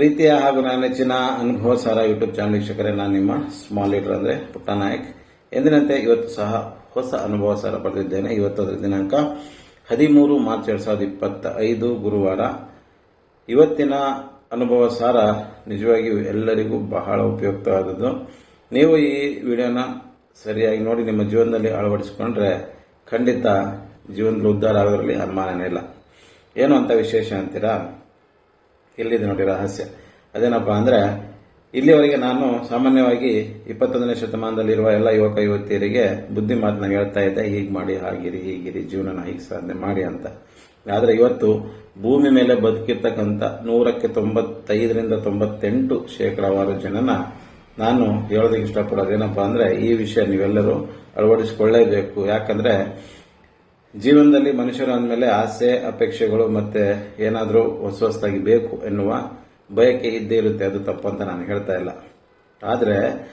ಪ್ರೀತಿಯ ಹಾಗೂ ನನ್ನ ನೆಚ್ಚಿನ ಅನುಭವ ಸಾರ ಯೂಟ್ಯೂಬ್ ಚಾನಲ್ ವೀಕ್ಷಕರೇ, ನಾನು ನಿಮ್ಮ ಸ್ಮಾಲ್ ಲೀಡರ್ ಅಂದರೆ ಪುಟ್ಟ ನಾಯಕ್. ಎಂದಿನಂತೆ ಇವತ್ತು ಸಹ ಹೊಸ ಅನುಭವ ಸಾರ ಬರೆದಿದ್ದೇನೆ ಇವತ್ತು ದಿನಾಂಕ ಹದಿಮೂರು ಮಾರ್ಚ್ ಎರಡ್ ಸಾವಿರದ ಇಪ್ಪತ್ತ ಐದು ಗುರುವಾರ. ಇವತ್ತಿನ ಅನುಭವ ಸಾರ ನಿಜವಾಗಿಯೂ ಎಲ್ಲರಿಗೂ ಬಹಳ ಉಪಯುಕ್ತವಾದದ್ದು. ನೀವು ಈ ವಿಡಿಯೋನ ಸರಿಯಾಗಿ ನೋಡಿ ನಿಮ್ಮ ಜೀವನದಲ್ಲಿ ಅಳವಡಿಸಿಕೊಂಡ್ರೆ ಖಂಡಿತ ಜೀವನದಲ್ಲಿ ಉದ್ಧಾರ ಆಗೋದ್ರಲ್ಲಿ ಅನುಮಾನನೇ ಇಲ್ಲ. ಏನು ಅಂತ ವಿಶೇಷ ಅಂತೀರಾ? ಇಲ್ಲಿದೆ ನೋಡಿ ರಹಸ್ಯ. ಅದೇನಪ್ಪ ಅಂದರೆ, ಇಲ್ಲಿವರೆಗೆ ನಾನು ಸಾಮಾನ್ಯವಾಗಿ ಇಪ್ಪತ್ತೊಂದನೇ ಶತಮಾನದಲ್ಲಿರುವ ಎಲ್ಲ ಯುವಕ ಯುವತಿಯರಿಗೆ ಬುದ್ಧಿ ಮಾತನ್ನ ಹೇಳ್ತಾ ಇದ್ದೆ, ಹೀಗೆ ಮಾಡಿ, ಹಾಗಿರಿ, ಹೀಗಿರಿ, ಜೀವನನ ಹೀಗೆ ಸಾಧನೆ ಮಾಡಿ ಅಂತ. ಆದರೆ ಇವತ್ತು ಭೂಮಿ ಮೇಲೆ ಬದುಕಿರ್ತಕ್ಕಂಥ ನೂರಕ್ಕೆ ತೊಂಬತ್ತೈದರಿಂದ ತೊಂಬತ್ತೆಂಟು ಶೇಕಡಾವಾರು ಜನನ ನಾನು ಹೇಳೋದಕ್ಕೆ ಇಷ್ಟಪಡೋದೇನಪ್ಪ ಅಂದರೆ ಈ ವಿಷಯ ನೀವೆಲ್ಲರೂ ಅಳವಡಿಸಿಕೊಳ್ಳೇಬೇಕು. ಯಾಕಂದ್ರೆ ಜೀವನದಲ್ಲಿ ಮನುಷ್ಯರು ಅಂದಮೇಲೆ ಆಸೆ, ಅಪೇಕ್ಷೆಗಳು ಮತ್ತೆ ಏನಾದರೂ ಹೊಸ ಹೊಸದಾಗಿ ಬೇಕು ಎನ್ನುವ ಬಯಕೆ ಇದ್ದೇ ಇರುತ್ತೆ. ಅದು ತಪ್ಪು ಅಂತ ನಾನು ಹೇಳ್ತಾ ಇಲ್ಲ. ಆದರೆ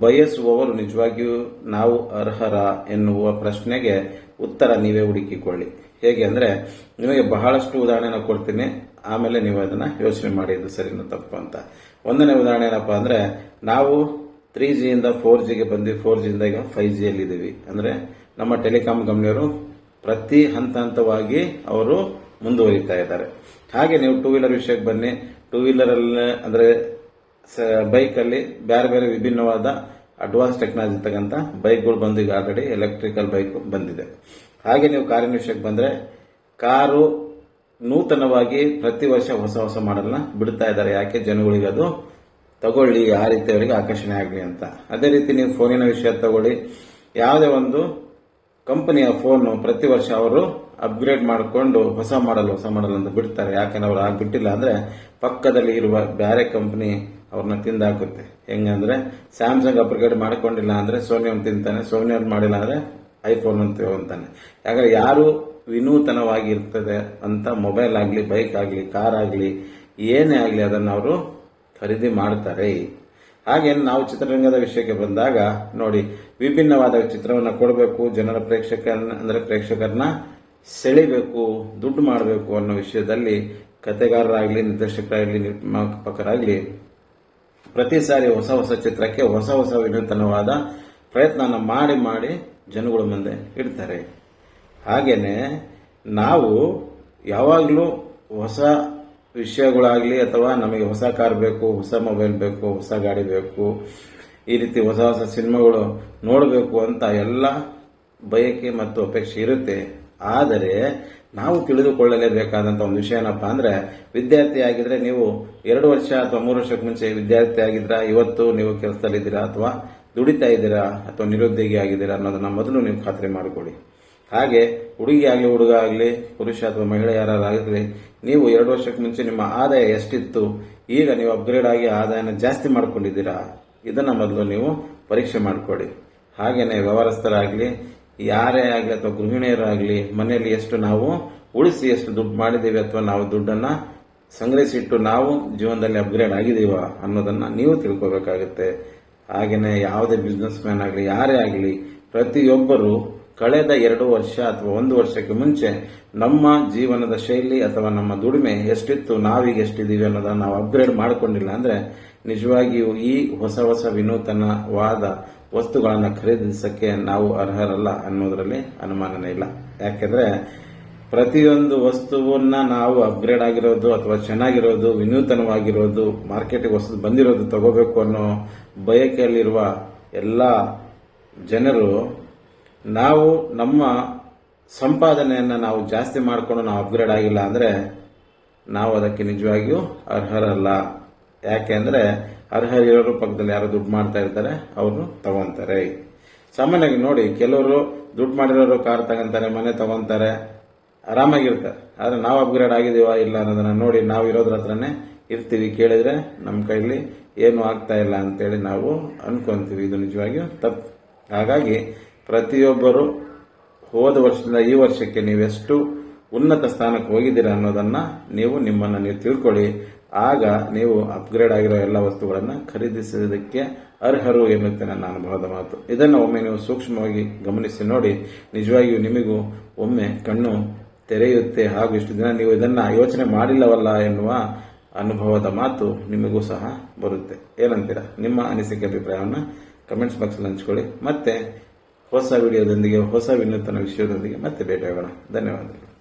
ಬಯಸುವವರು ನಿಜವಾಗಿಯೂ ನಾವು ಅರ್ಹರ ಎನ್ನುವ ಪ್ರಶ್ನೆಗೆ ಉತ್ತರ ನೀವೇ ಹುಡುಕಿಕೊಳ್ಳಿ. ಹೇಗೆ ಅಂದರೆ, ನಿಮಗೆ ಬಹಳಷ್ಟು ಉದಾಹರಣೆನ ಕೊಡ್ತೀನಿ. ಆಮೇಲೆ ನೀವು ಅದನ್ನ ಯೋಚನೆ ಮಾಡಿ, ಇದು ಸರಿನೋ ತಪ್ಪು ಅಂತ. ಒಂದನೇ ಉದಾಹರಣೆ ಏನಪ್ಪ ಅಂದ್ರೆ, ನಾವು ತ್ರೀ ಜಿಯಿಂದ ಫೋರ್ ಜಿಗೆ ಬಂದು ಫೋರ್ ಜಿಯಿಂದ ಈಗ ಫೈವ್ ಜಿಯಲ್ಲಿ ಇದ್ದೀವಿ ಅಂದ್ರೆ ನಮ್ಮ ಟೆಲಿಕಾಂ ಕಂಪ್ನಿಯವರು ಪ್ರತಿ ಹಂತ ಹಂತವಾಗಿ ಅವರು ಮುಂದುವರಿತಾ ಇದ್ದಾರೆ. ಹಾಗೆ ನೀವು ಟೂ ವೀಲರ್ ವಿಷಯಕ್ಕೆ ಬನ್ನಿ. ಟೂ ವೀಲರ್ ಅಲ್ಲಿ, ಅಂದ್ರೆ ಬೈಕಲ್ಲಿ ಅಲ್ಲಿ ಬೇರೆ ಬೇರೆ ವಿಭಿನ್ನವಾದ ಅಡ್ವಾನ್ಸ್ ಟೆಕ್ನಾಲಜಿ ಇರ್ತಕ್ಕಂಥ ಬೈಕ್ಗಳು ಬಂದು ಈಗ ಆಲ್ರೆಡಿ ಎಲೆಕ್ಟ್ರಿಕಲ್ ಬೈಕ್ ಬಂದಿದೆ. ಹಾಗೆ ನೀವು ಕಾರಿನ ವಿಷಯಕ್ಕೆ ಬಂದ್ರೆ, ಕಾರು ನೂತನವಾಗಿ ಪ್ರತಿ ವರ್ಷ ಹೊಸ ಹೊಸ ಮಾಡಲ್ನ ಬಿಡ್ತಾ ಇದ್ದಾರೆ. ಯಾಕೆ? ಜನಗಳಿಗೆ ಅದು ತಗೊಳ್ಳಿ, ಆ ರೀತಿ ಅವರಿಗೆ ಆಕರ್ಷಣೆ ಆಗಲಿ ಅಂತ. ಅದೇ ರೀತಿ ನೀವು ಫೋನಿನ ವಿಷಯ ತಗೊಳ್ಳಿ. ಯಾವುದೇ ಒಂದು ಕಂಪನಿಯ ಫೋನ್ ಪ್ರತಿ ವರ್ಷ ಅವರು ಅಪ್ಗ್ರೇಡ್ ಮಾಡಿಕೊಂಡು ಹೊಸ ಮಾಡಲ್ ಹೊಸ ಮಾಡಲ್ ಅಂತ ಬಿಡ್ತಾರೆ. ಯಾಕಂದ್ರೆ ಅವ್ರು ಆಗಿಬಿಟ್ಟಿಲ್ಲ ಬಿಟ್ಟಿಲ್ಲ ಅಂದ್ರೆ ಪಕ್ಕದಲ್ಲಿ ಇರುವ ಬೇರೆ ಕಂಪನಿ ಅವ್ರನ್ನ ತಿಂದಾಕುತ್ತೆ. ಹೆಂಗಂದ್ರೆ ಸ್ಯಾಮ್ಸಂಗ್ ಅಪ್ಗ್ರೇಡ್ ಮಾಡ್ಕೊಂಡಿಲ್ಲ ಅಂದ್ರೆ ಸೋನಿ ಅವ್ನು ತಿಂತಾನೆ ಸೋನಿ ಅವ್ರು ಮಾಡಿಲ್ಲ ಅಂದ್ರೆ ಐಫೋನ್ ಅಂತ ಅಂತಾನೆ ಯಾಕಂದ್ರೆ ಯಾರು ವಿನೂತನವಾಗಿ ಇರ್ತದೆ ಅಂತ ಮೊಬೈಲ್ ಆಗಲಿ ಬೈಕ್ ಆಗಲಿ ಕಾರ್ ಆಗಲಿ, ಏನೇ ಆಗಲಿ ಅದನ್ನು ಅವರು ಖರೀದಿ ಮಾಡ್ತಾರೆ. ಹಾಗೆ ನಾವು ಚಿತ್ರರಂಗದ ವಿಷಯಕ್ಕೆ ಬಂದಾಗ ನೋಡಿ, ವಿಭಿನ್ನವಾದ ಚಿತ್ರವನ್ನು ಕೊಡಬೇಕು, ಜನರ ಪ್ರೇಕ್ಷಕರನ್ನ, ಅಂದರೆ ಪ್ರೇಕ್ಷಕರನ್ನ ಸೆಳಿಬೇಕು, ದುಡ್ಡು ಮಾಡಬೇಕು ಅನ್ನೋ ವಿಷಯದಲ್ಲಿ ಕತೆಗಾರರಾಗಲಿ ನಿರ್ದೇಶಕರಾಗಲಿ, ನಿರ್ಮಾಪಕರಾಗಲಿ ಪ್ರತಿ ಸಾರಿ ಹೊಸ ಹೊಸ ಚಿತ್ರಕ್ಕೆ ಹೊಸ ಹೊಸ ವಿನೂತನವಾದ ಪ್ರಯತ್ನನ ಮಾಡಿ ಮಾಡಿ ಜನಗಳ ಮುಂದೆ ಇಡ್ತಾರೆ. ಹಾಗೆಯೇ ನಾವು ಯಾವಾಗಲೂ ಹೊಸ ವಿಷಯಗಳಾಗಲಿ ಅಥವಾ ನಮಗೆ ಹೊಸ ಕಾರ್ ಬೇಕು, ಹೊಸ ಮೊಬೈಲ್ ಬೇಕು, ಹೊಸ ಗಾಡಿ ಬೇಕು, ಈ ರೀತಿ ಹೊಸ ಹೊಸ ಸಿನಿಮಾಗಳು ನೋಡಬೇಕು ಅಂತ ಎಲ್ಲ ಬಯಕೆ ಮತ್ತು ಅಪೇಕ್ಷೆ ಇರುತ್ತೆ. ಆದರೆ ನಾವು ತಿಳಿದುಕೊಳ್ಳಲೇಬೇಕಾದಂಥ ಒಂದು ವಿಷಯ ಏನಪ್ಪ ಅಂದರೆ, ವಿದ್ಯಾರ್ಥಿ ಆಗಿದ್ರೆ ನೀವು ಎರಡು ವರ್ಷ ಅಥವಾ ಮೂರು ವರ್ಷಕ್ಕೆ ಮುಂಚೆ ವಿದ್ಯಾರ್ಥಿ ಆಗಿದ್ರ ಇವತ್ತು ನೀವು ಕೆಲಸದಲ್ಲಿದ್ದೀರಾ ಅಥವಾ ದುಡಿತಾ ಇದ್ದೀರಾ ಅಥವಾ ನಿರುದ್ಯೋಗಿ ಆಗಿದ್ದೀರಾ ಅನ್ನೋದನ್ನ ಮೊದಲು ನೀವು ಖಾತ್ರಿ ಮಾಡಿಕೊಳ್ಳಿ. ಹಾಗೆ ಹುಡುಗಿ ಆಗಲಿ ಹುಡುಗ ಆಗಲಿ ಪುರುಷ ಅಥವಾ ಮಹಿಳೆ ಯಾರಾದ್ರೆ ನೀವು ಎರಡು ವರ್ಷಕ್ಕೆ ಮುಂಚೆ ನಿಮ್ಮ ಆದಾಯ ಎಷ್ಟಿತ್ತು? ಈಗ ನೀವು ಅಪ್ಗ್ರೇಡ್ ಆಗಿ ಆದಾಯನ ಜಾಸ್ತಿ ಮಾಡ್ಕೊಂಡಿದ್ದೀರಾ? ಇದನ್ನ ಮೊದಲು ನೀವು ಪರೀಕ್ಷೆ ಮಾಡಿಕೊಡಿ. ಹಾಗೆಯೇ ವ್ಯವಹಾರಸ್ಥರಾಗಲಿ, ಯಾರೇ ಆಗಲಿ ಅಥವಾ ಗೃಹಿಣಿಯರಾಗಲಿ, ಮನೆಯಲ್ಲಿ ಎಷ್ಟು ನಾವು ಉಳಿಸಿ ಎಷ್ಟು ದುಡ್ಡು ಮಾಡಿದ್ದೀವಿ ಅಥವಾ ನಾವು ದುಡ್ಡನ್ನ ಸಂಗ್ರಹಿಸಿಟ್ಟು ನಾವು ಜೀವನದಲ್ಲಿ ಅಪ್ಗ್ರೇಡ್ ಆಗಿದ್ದೀವ ಅನ್ನೋದನ್ನ ನೀವು ತಿಳ್ಕೋಬೇಕಾಗುತ್ತೆ. ಹಾಗೆಯೇ ಯಾವುದೇ ಬಿಸ್ನೆಸ್ ಮ್ಯಾನ್ ಆಗಲಿ, ಯಾರೇ ಆಗಲಿ, ಪ್ರತಿಯೊಬ್ಬರು ಕಳೆದ ಎರಡು ವರ್ಷ ಅಥವಾ ಒಂದು ವರ್ಷಕ್ಕೆ ಮುಂಚೆ ನಮ್ಮ ಜೀವನದ ಶೈಲಿ ಅಥವಾ ನಮ್ಮ ದುಡಿಮೆ ಎಷ್ಟಿತ್ತು, ನಾವೀಗ ಎಷ್ಟಿದ್ದೀವಿ ಅನ್ನೋದನ್ನು ನಾವು ಅಪ್ಗ್ರೇಡ್ ಮಾಡಿಕೊಂಡಿಲ್ಲ ಅಂದರೆ ನಿಜವಾಗಿಯೂ ಈ ಹೊಸ ಹೊಸ ವಿನೂತನವಾದ ವಸ್ತುಗಳನ್ನು ಖರೀದಿಸಕ್ಕೆ ನಾವು ಅರ್ಹರಲ್ಲ ಅನ್ನೋದರಲ್ಲಿ ಅನುಮಾನನೇ ಇಲ್ಲ. ಯಾಕೆಂದ್ರೆ ಪ್ರತಿಯೊಂದು ವಸ್ತುವನ್ನ ನಾವು ಅಪ್ಗ್ರೇಡ್ ಆಗಿರೋದು ಅಥವಾ ಚೆನ್ನಾಗಿರೋದು, ವಿನೂತನವಾಗಿರೋದು ಮಾರ್ಕೆಟಿಗೆ ಹೊಸದು ಬಂದಿರೋದು ತಗೋಬೇಕು ಅನ್ನೋ ಬಯಕೆಯಲ್ಲಿರುವ ಎಲ್ಲ ಜನರು ನಾವು ನಮ್ಮ ಸಂಪಾದನೆಯನ್ನು ನಾವು ಜಾಸ್ತಿ ಮಾಡಿಕೊಂಡು ನಾವು ಅಪ್ಗ್ರೇಡ್ ಆಗಿಲ್ಲ ಅಂದ್ರೆ ನಾವು ಅದಕ್ಕೆ ನಿಜವಾಗಿಯೂ ಅರ್ಹರಲ್ಲ. ಯಾಕೆ ಅಂದರೆ ಅರ್ಹರಿರೋರು ಪಕ್ಕದಲ್ಲಿ ಯಾರು ದುಡ್ಡು ಮಾಡ್ತಾ ಇರ್ತಾರೆ ಅವರು ತಗೊಂತಾರೆ. ಸಾಮಾನ್ಯವಾಗಿ ನೋಡಿ, ಕೆಲವರು ದುಡ್ಡು ಮಾಡಿರೋರು ಕಾರ್ ತಗೊಂತಾರೆ, ಮನೆ ತಗೊಂತಾರೆ, ಆರಾಮಾಗಿರ್ತಾರೆ. ಆದರೆ ನಾವು ಅಪ್ಗ್ರೇಡ್ ಆಗಿದೀವ ಇಲ್ಲ ಅನ್ನೋದನ್ನ ನೋಡಿ ನಾವು ಇರೋದ್ರ ಹತ್ರನೇ ಇರ್ತೀವಿ ಕೇಳಿದ್ರೆ ನಮ್ಮ ಕೈಲಿ ಏನು ಆಗ್ತಾ ಇಲ್ಲ ಅಂತೇಳಿ ನಾವು ಅನ್ಕೊಂತೀವಿ. ಇದು ನಿಜವಾಗಿಯೂ ತಪ್ಪು. ಹಾಗಾಗಿ ಪ್ರತಿಯೊಬ್ಬರು ಹೋದ ವರ್ಷದಿಂದ ಈ ವರ್ಷಕ್ಕೆ ನೀವೆಷ್ಟು ಉನ್ನತ ಸ್ಥಾನಕ್ಕೆ ಹೋಗಿದ್ದೀರಾ ಅನ್ನೋದನ್ನ ನೀವು ನಿಮ್ಮನ್ನ ನೀವು ತಿಳ್ಕೊಳ್ಳಿ. ಆಗ ನೀವು ಅಪ್ಗ್ರೇಡ್ ಆಗಿರೋ ಎಲ್ಲ ವಸ್ತುಗಳನ್ನು ಖರೀದಿಸೋದಕ್ಕೆ ಅರ್ಹರು ಎನ್ನುತ್ತೆ ನನ್ನ ಅನುಭವದ ಮಾತು. ಇದನ್ನು ಒಮ್ಮೆ ನೀವು ಸೂಕ್ಷ್ಮವಾಗಿ ಗಮನಿಸಿ ನೋಡಿ. ನಿಜವಾಗಿಯೂ ನಿಮಗೂ ಒಮ್ಮೆ ಕಣ್ಣು ತೆರೆಯುತ್ತೆ ಹಾಗೂ ಇಷ್ಟು ದಿನ ನೀವು ಇದನ್ನ ಯೋಚನೆ ಮಾಡಿಲ್ಲವಲ್ಲ ಎನ್ನುವ ಅನುಭವದ ಮಾತು ನಿಮಗೂ ಸಹ ಬರುತ್ತೆ. ಏನಂತೀರಾ? ನಿಮ್ಮ ಅನಿಸಿಕೆ ಅಭಿಪ್ರಾಯವನ್ನು ಕಮೆಂಟ್ಸ್ ಬಾಕ್ಸಲ್ಲಿ ಹಂಚ್ಕೊಳ್ಳಿ. ಮತ್ತೆ ಹೊಸ ವಿಡಿಯೋದೊಂದಿಗೆ ಹೊಸ ವಿನೂತನ ವಿಷಯದೊಂದಿಗೆ ಮತ್ತೆ ಭೇಟಿಯಾಗೋಣ. ಧನ್ಯವಾದಗಳು.